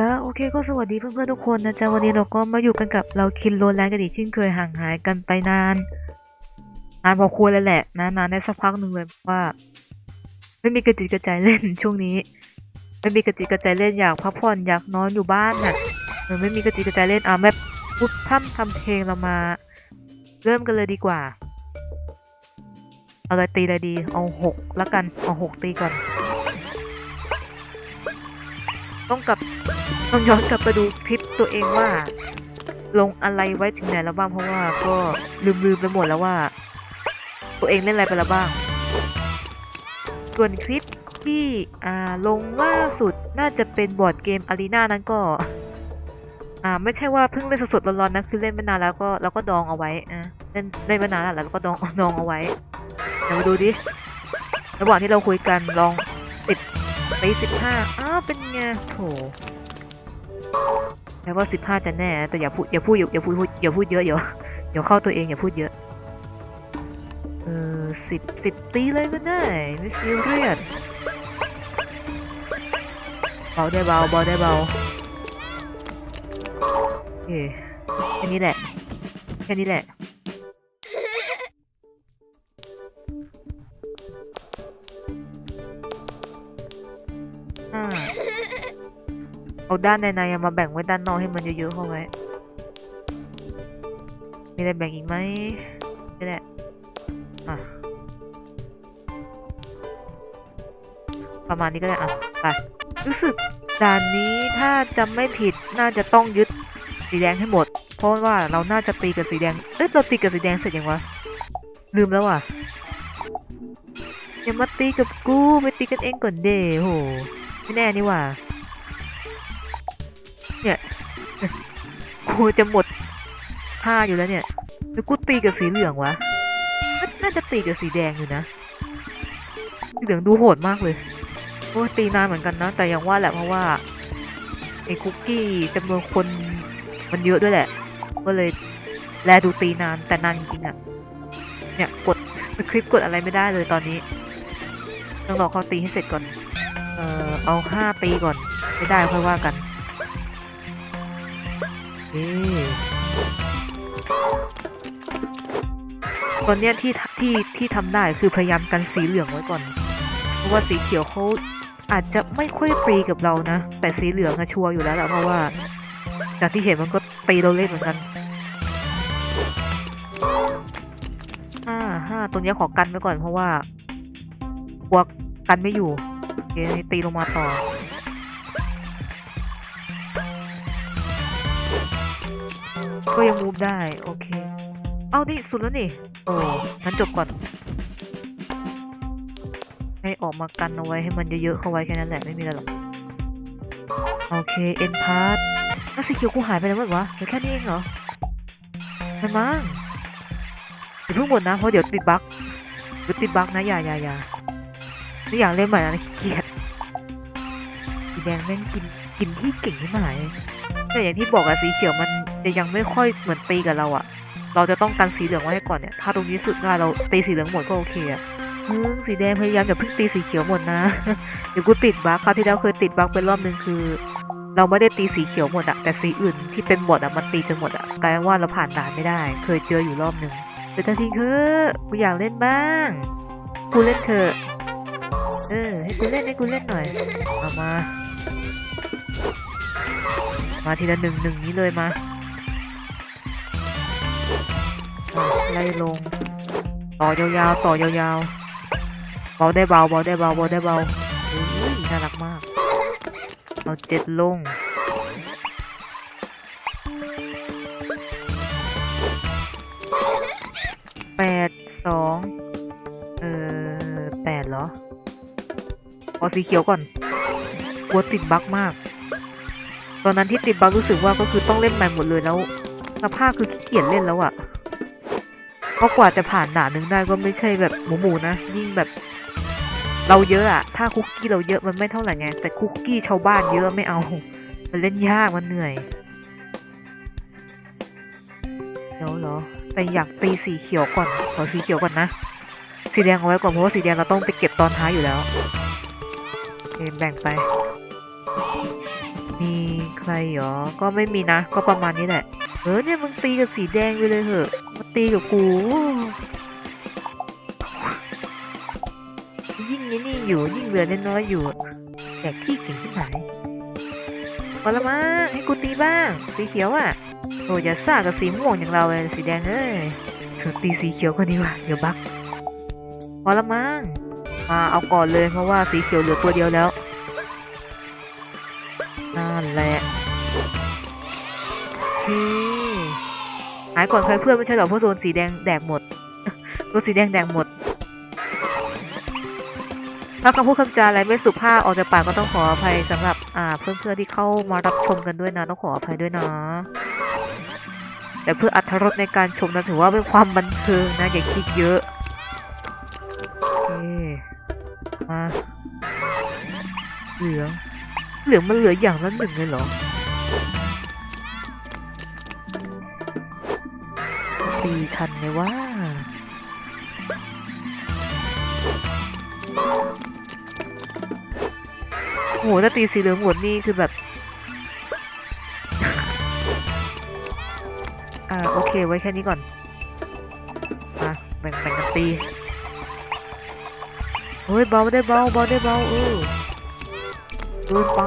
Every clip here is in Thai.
จ้าโอเคก็สวัสดีเพื่อนๆทุกคนนะจ๊ะวันนี้เราก็มาอยู่กันกับเราคินโรแลนกันอีกเช่นเคยห่างหายกันไปนานนานพอควรเลยแหละนะนานได้สักพักหนึ่งเลยเพราะว่า ไม่มีกระจิตกระใจเล่นช่วงนี้ ไม่มีกระจิตกระใจเล่นอยากพักผ่อนอยากนอนอยู่บ้านน่ะเออไม่มีกระจิตกระใจเล่นอะแม่ปุ๊บท่ำทำเพลงเรามา เริ่มกันเลยดีกว่าเอาอะไรตีอะไรดี เอาหกละกันเอาหกตีก่อน ต้องกลับต้องย้อนกลับไปดูคลิปตัวเองว่า ลงอะไรไว้ถึงไหนแล้วบ้างเพราะว่าก็ลืมลืมไปหมดแล้วว่า ตัวเองเล่นอะไรไปแล้วบ้าง ส่วนคลิปที่อ่าลงล่าสุดน่าจะเป็นบอร์ดเกมอารีนานั้นก็ อ่าไม่ใช่ว่าเพิ่งเล่นสดๆร้อนๆนะคือเล่นไม่นานแล้วก็เราก็ดองเอาไว้อะเล่นเล่นม่นานแล้วเราก็ดองดองเอาไว้เดี๋ยวมาดูดิระหว่างที่เราคุยกันลองติดไปสิบห้าอ้า เป็นไงโถแปลว่าสิบห้าจะแน่ แต่อย่าพูดอย่าพูดอย่าอย่าพูดอย่าพูดเยอะเดี๋ยวเดี๋ยวเข้าตัวเองอย่าพูดเยอะ เออสิบสิบตีเลยก็ได้ไม่ซีเรียสเบาได้เบาเบาได้เบาโอเคแค่นี้แหละแค่นี้แหละ เอาด้านในในมาแบ่งไว้ด้านนอกให้มันเยอะๆเข้าไว้ มีอะไรแบ่งอีกไหมนี่แหละอะประมาณนี้ก็ได้อะไปรู้สึกด่านนี้ถ้าจำไม่ผิดน่าจะต้องยึดสีแดงให้หมด เพราะว่าเราน่าจะตีกับสีแดง เอ้ยเราตีกับสีแดงเสร็จยังวะ ลืมแล้วอะอย่ามาตีกับกูไปตีกันเองก่อนเด้โหไม่แน่นี่ว่า กูจะหมดท่าอยู่แล้วเนี่ยหรือกูตีกับสีเหลืองวะ น่าจะตีกับสีแดงอยู่นะ สีเหลืองดูโหดมากเลยโอ้ตีนานเหมือนกันนะ แต่ยังว่าแหละเพราะว่าไอ้คุกกี้จำนวนคนมันเยอะด้วยแหละ ก็เลยแลดูตีนานแต่นานจริงๆอะเนี่ยกดคลิปกดอะไรไม่ได้เลยตอนนี้ต้องรอเขาตีให้เสร็จก่อน เออเอาห้าตีก่อน ไม่ได้ค่อยว่ากัน เอ๊ะตอนเนี้ยที่ที่ที่ทำได้คือพยายามกันสีเหลืองไว้ก่อน เพราะว่าสีเขียวเขาอาจจะไม่ค่อยตีกับเรานะ แต่สีเหลืองอะชัวร์อยู่แล้วแหละเพราะว่า จากที่เห็นมันก็ตีเราเล่นเหมือนกันห้าห้าตัวเนี้ยขอกันไว้ก่อนเพราะว่ากลัวกันไม่อยู่โอเคนี่ตีลงมาต่อ ก็ยังมูฟได้ โอเค เอานี่สุดแล้วนี่ โอ้งั้นจบก่อน ให้ออกมากันเอาไว้ให้มันเยอะๆเข้าไว้แค่นั้นแหละไม่มีอะไรหรอก โอเค เอ็นพาร์ทแล้วสีเขียวกูหายไปแล้ววะเหลือแค่นี้เองเหรอไม่มั้งอย่าเพิ่งหมดนะ เพราะเดี๋ยวติดบั๊กเดี๋ยวติดบั๊กนะ อย่าอย่าอย่าไม่อยากเล่นใหม่นะขี้เกียจสีแดงแม่งกินกินที่เก่งที่หมายแต่อย่างที่บอกอะสีเขียวมัน จะยังไม่ค่อยเหมือนตีกับเราอะเราจะต้องกันสีเหลืองไว้ให้ก่อนเนี่ย ถ้าตรงนี้สุดได้เราตีสีเหลืองหมดก็โอเคอะมึงสีแดงพยายามอย่าเพิ่งตีสีเขียวหมดนะ เดี๋ยวกูติดบั๊กคราวที่แล้วเคยติดบั๊กเป็นรอบหนึ่งคือ เราไม่ได้ตีสีเขียวหมดอะแต่สีอื่นที่เป็นหมดอะมันตีจนหมดอะกลายว่าเราผ่านด่านไม่ได้ เคยเจออยู่รอบหนึ่งเดี๋ยวทันทีคือกูอยากเล่นบ้างกูเล่นเถอะเออให้กูเล่นให้กูเล่นหน่อยเอามา มาทีละหนึ่งหนึ่งนี้เลยมา ไล่ลง ต่อยาวๆ ต่อยาวๆ เบาได้เบา เบาได้เบา เบาได้เบาเฮ้ยน่ารักมาก เอาเจ็ดลง แปดสองเออแปดเหรอเอาสีเขียวก่อนกลัวติดบั๊กมาก ตอนนั้นที่ติดบั๊กรู้สึกว่าก็คือต้องเล่นใหม่หมดเลยแล้วสภาพคือขี้เกียจเล่นแล้วอะ่ะ เพราะกว่าจะผ่านด่านหนึ่งได้ก็ไม่ใช่แบบหมูหมูๆนะยิ่งแบบ เราเยอะอะถ้าคุกกี้เราเยอะมันไม่เท่าไหร่ไง แต่คุกกี้ชาวบ้านเยอะไม่เอา มันเล่นยากมันเหนื่อยเดี๋ยวเหรอแต่อยากตีสีเขียวก่อนขอสีเขียวก่อนนะสีแดงเอาไว้ก่อนเพราะว่าสีแดงเราต้องไปเก็บตอนท้ายอยู่แล้วโอแบ่งไป มีใครหรอ ก็ไม่มีนะ ก็ประมาณนี้แหละ เออเนี่ยมึงตีกับสีแดงไปเลยเหอะ ตีกับกู ยิ่งนี่นี่อยู่ยิ่งเหลือน้อยอยู่แจกที่เก่งที่ไหนพอละมั้งให้กูตีบ้าง สีเขียวอะโอ้อย่าซ่ากับสีม่วงอย่างเราเลยสีแดงเอ้ยเธอตีสีเขียวก็ดีว่ะเดี๋ยวบักพอละมั้งมาเอาก่อนเลยเพราะว่าสีเขียวเหลือตัวเดียวแล้วนั่นแหละโอเค หายก่อนใครเพื่อนไม่ใช่หรอเพราะโดนสีแดงแดกหมดโดนสีแดงแดกหมด ถ้าคำพูดคำจาอะไรไม่สุภาพออกจากปากก็ต้องขออภัยสำหรับอ่าเพื่อนๆที่เข้ามารับชมกันด้วยนะต้องขออภัยด้วยนะแต่เพื่ออัธรสในการชมนะถือว่าเป็นความบันเทิงนะอย่าคิดเยอะโอเคมาเหลืองเหลืองมันเหลืออย่างละหนึ่งเลยเหรอ ตีทันไหมว่าโหถ้าตีสีเหลืองหมดนี่คือแบบ อ่า โอเค ไว้แค่นี้ก่อน มาแบ่งแบ่งกันตี เฮ้ย เบาได้เบา เบาได้เบา เออเกินไป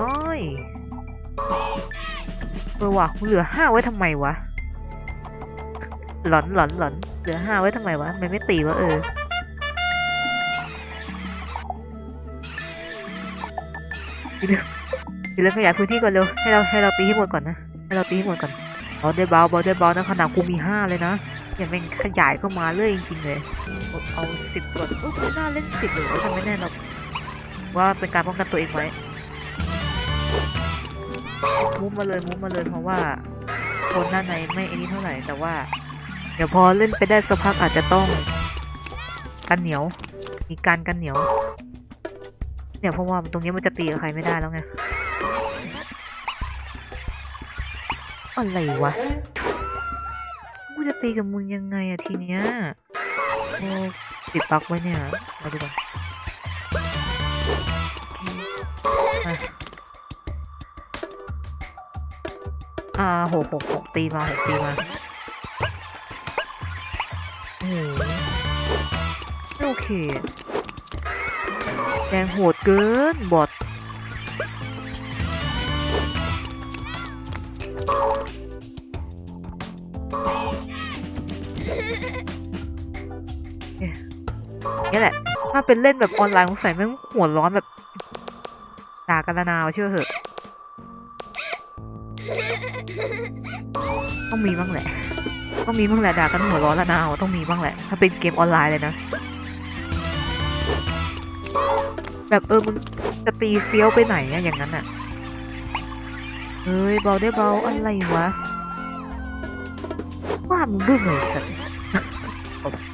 เออว่ะเหลือห้าไว้ทำไมวะ หลอนหลอนหลอนเหลือห้าไว้ทำไมวะมันไม่ตีวะเออทีเรื่องทีเรื่องขยายพื้นที่ก่อนเร็วให้เราให้เราตีให้หมดก่อนนะให้เราตีให้หมดก่อนเบาได้บาเบาได้เบานะขนาดกูมีห้าเลยนะอย่าแม่งขยายเข้ามาเลยจริงๆเลยเอาสิบก่อนโอ้กูน่าเล่นสิบหรือว่าทำไม่แน่หรอกว่าเป็นการป้องกันตัวเองไว้มุ้มาเลยมุ้มาเลยเพราะว่าคนด้านในไม่อันนี้เท่าไหร่แต่ว่า เดี๋ยวพอเล่นไปได้สักพักอาจจะต้อง กันเหนียว มีการกันเหนียว เนี่ยเพราะว่าตรงนี้มันจะตีกับใครไม่ได้แล้วไง อะไรวะกูจะตีกับมึงยังไงอะทีเนี้ยโอ้ติดปักไว้เนี่ยมาดูก่อนอะอ่าหกหกหกตีมาหกตีมา โอเคแดงโหดเกินบอทนี่แหละ ถ้าเป็นเล่นแบบออนไลน์สงสัยแม่งหัวร้อนแบบด่ากันลนาวเชื่อเหอะ ต้องมีบ้างแหละ ต้องมีบ้างแหละด่ากันหัวร้อนละนาวต้องมีบ้างแหละ ถ้าเป็นเกมออนไลน์เลยนะ แบบเออมึงจะตีเฟี้ยวไปไหนอะอย่างนั้นอะเฮ้ยเบาได้เบาอะไรวะว่ามึงดื้อเลยสัตว์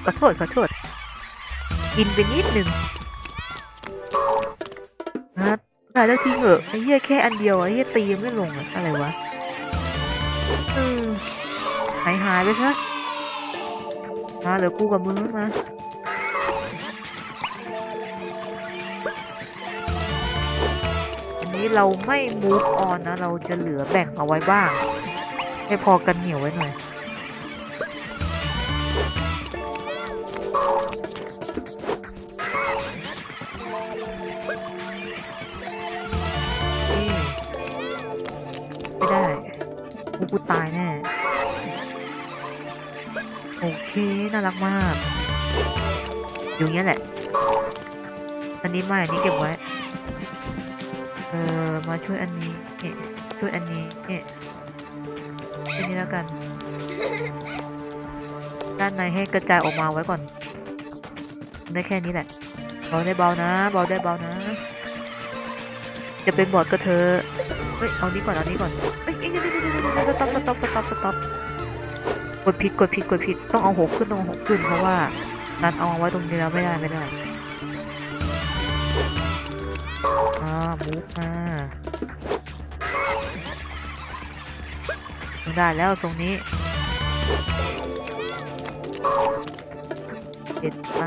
ขอโทษขอโทษกินไปนิดนึง ได้แล้วทิ้งเหอะไอ้เหี้ยแค่อันเดียวไอ้เหี้ยตียังไม่ลงอะอะไรวะหายหายไปซะมาเหลือกูกับมึงแล้วนะอันนี้เราไม่ move on นะ เราจะเหลือแบ่งเอาไว้บ้าง ให้พอกันเหนียวไว้หน่อย กูตายแน่ โอเค น่ารักมาก อยู่างเงี้ยแหละ อันนี้ไม่ อันนี้เก็บไว้ เออมาช่วยอันนี้เนี่ยช่วยอันนี้เนี่ยอันนี้แล้วกัน ด้านในให้กระจายออกมาไว้ก่อน ได้แค่นี้แหละ เบาได้เบานะ เบาได้เบานะ จะเป็นบอดก็เธอ เฮ้ย เอานี้ก่อน เอานี้ก่อน เอ้ย สต็อปสต็อปสต็อปสต็อปกดผิดกดผิดกดผิดต้องเอาหกขึ้นต้องหกขึ้นเพราะว่านันเอาไว้ตรงนี้แล้วไม่ได้ไม่ได้อ่ามุกมาได้แล้วตรงนี้เด็ดไป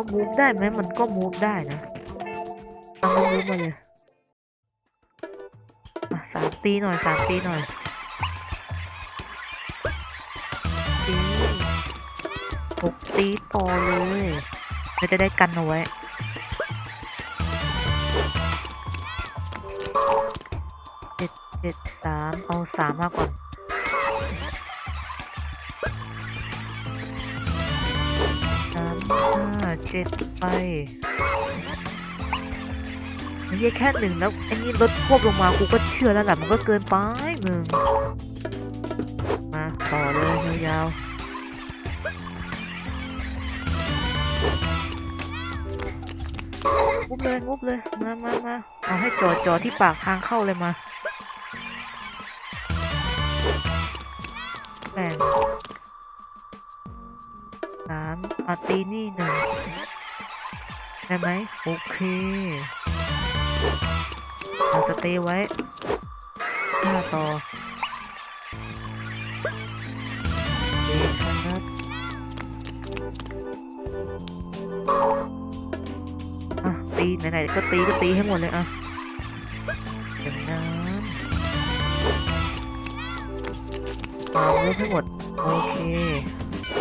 ว่ามูฟได้ไหมมันก็มูฟได้นะเอามูฟมาเลยสามตีหน่อยสามตีหน่อยตีหกตีต่อเลยเราจะได้กันเอาไว้เจ็ดเจ็ดสามเอาสามมาก่อน เจ็ดไปไอ้แค่หนึ่งแล้วไอ้นี่ลดควบลงมากูก็เชื่อแล้วแหละมันก็เกินไปมึงมาต่อเลยยาวๆงุบเลยงุบเลยมามามาเอาให้จอจอที่ปากทางเข้าเลยมาแบ่ง มอาตีนี่หนึ่งได้ไหมโอเคเราจะเตะไว้ห้าต่อเอ๊ะครับอะตีไหนๆก็ตีก็ตีให้หมดเลยอะอย่างนั้นมาเวิร์กให้หมด โอเค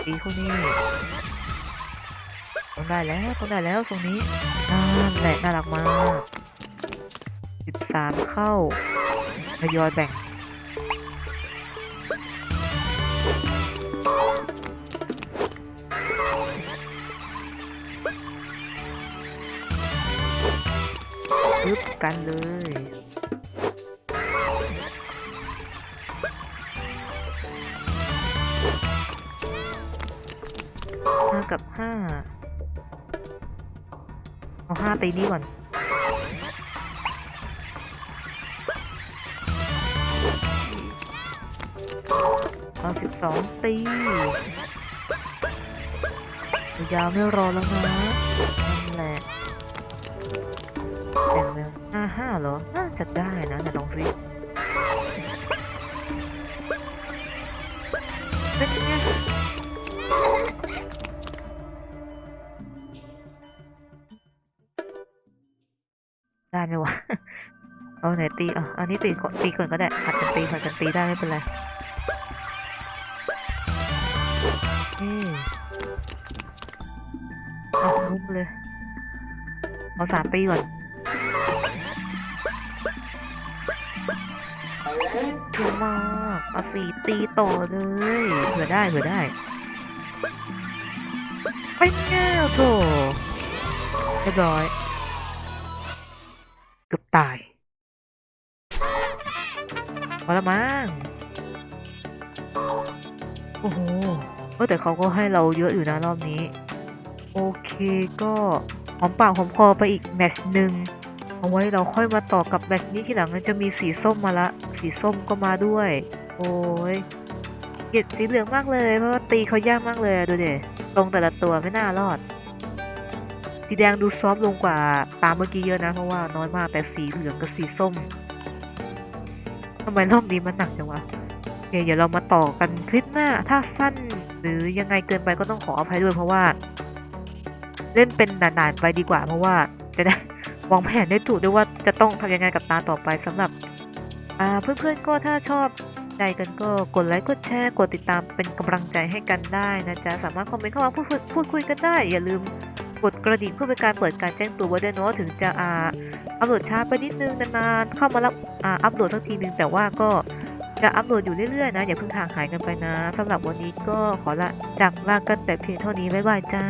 ตีคู่นี้ ต้องได้แล้วต้องได้แล้วตรงนี้นั่นแหละน่ารักมากสิบสามเข้าทยอยแบ่งปึ๊บกันเลยห้ากับห้า เอาห้าตีนี้ก่อนเอาสิบสองตียาวไม่รอแล้วนะนั่นแหละเต็มแล้วห้าห้าเหรอ น่าจะได้นะแต่ลองสิเป็นไง ได้ไหมวะ เอาไหนตีอะอันนี้ตีก่อนตีก่อนก็ได้ผัดกันตีผัดกันตีได้ไม่เป็นไรเอ๊ะเอามุกเลย เอาสามตีก่อนเยอะมากเอาสี่ตีต่อเลยเผื่อได้เผื่อได้เป็นไงอะโถเรียบร้อย อละมั้งโอ้โหเออแต่เขาก็ให้เราเยอะอยู่นะรอบนี้ โอเคก็หอมปากหอมคอไปอีกแมชหนึ่งเอาไว้เราค่อยมาต่อกับแมชนี้ทีหลังจะมีสีส้มมาละ สีส้มก็มาด้วย โอ้ยเกลียดสีเหลืองมากเลยเพราะว่าตีเขายากมากเลยดูเดตรงแต่ละตัวไม่น่ารอด สีแดงดูซอฟลงกว่าตามเมื่อกี้เยอะนะเพราะว่าน้อยมากแต่สีเหลืองกับสีส้ม ทำไมรอบนี้มันหนักจังวะเดี๋ยวเรามาต่อกันคลิปหน้า ถ้าสั้นหรือยังไงเกินไปก็ต้องขออภัยด้วยเพราะว่า เล่นเป็นนานๆไปดีกว่า เพราะว่าจะได้วางแผนได้ถูกด้วยว่าจะต้องทำยังไงกับตาต่อไปสำหรับเพื่อนๆก็ถ้าชอบใจกันก็กดไลค์กดแชร์กดติดตามเป็นกำลังใจให้กันได้นะจ๊ะ สามารถคอมเมนต์เข้ามาพูดพูดคุยกันได้ อย่าลืม กดกระดิ่งเพื่อเป็นการเปิดการแจ้งเตือนไว้ด้วยเนาะถึงจะอ่าอัปโหลดช้าไปนิดนึงนานๆเข้ามารับอ่าอัปโหลดสักทีนึงแต่ว่าก็จะอัปโหลดอยู่เรื่อยๆนะอย่าเพิ่งห่างหายกันไปนะสำหรับวันนี้ก็ขอละจากลากันแต่เพียงเท่านี้บ๊ายบายจ้า